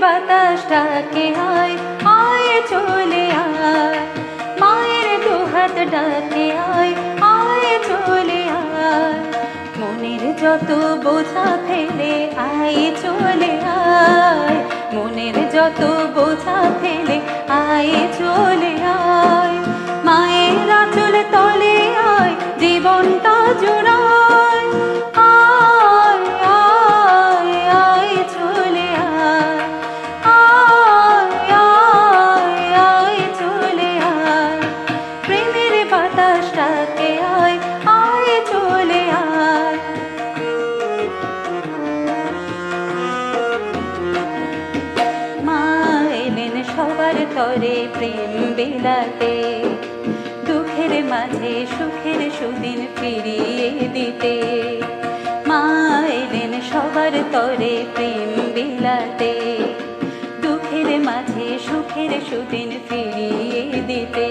বাতাসটাকে আয়? আয় চলে আয়। মায়ের দুহাত ডাকে আয়? আয় চলে আয়। মনের যত বোঝা ফেলে আয় চলে আয়। মনের যত বোঝা ফেলে আয় সবার তরে প্রেম বিলাতে, দুঃখের মাঝে সুখের সুদিন ফিরিয়ে দিতে। মা এলেন সবার তরে প্রেম বিলাতে, দুঃখের মাঝে সুখের সুদিন ফিরিয়ে দিতে।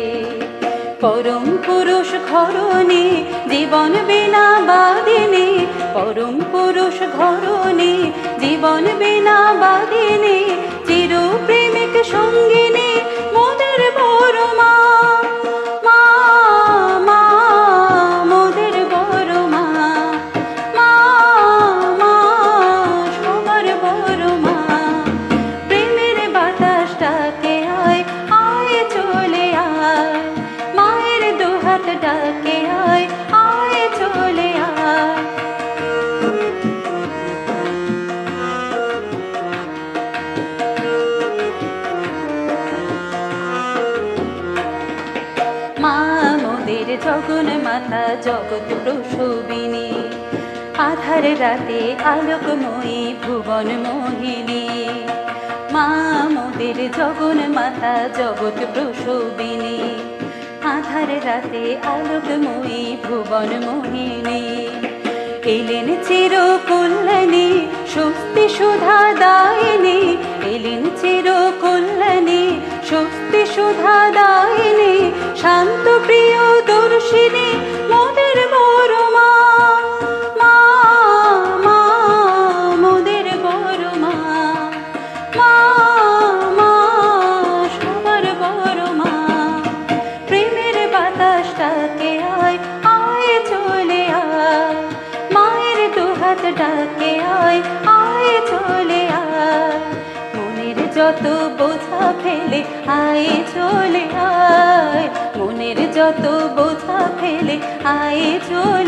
পরম পুরুষ ঘরণী জীবন বিনা বাদিনী পরম পুরুষ ঘরণী জীবন বিনা বাদিনী মাতা জগৎ প্রসবিনী আধার রাতে আলোকময়ী ভুবন মোহিনী। মা মোদের জগন মাতা জগৎ প্রসবিনী আধার রাতে আলোকময়ী ভুবন মোহিনী। এলেন চির কল্যাণী স্বস্তি সুধা দায়িনী। এলেন চির কল্যাণী স্বস্তি সুধা দায়িনী। শান্ত প্রিয় দর্শিনী যত বোঝা ফেলে আয় চলে আয়। মনের যত বোঝা ফেলে আয় চলে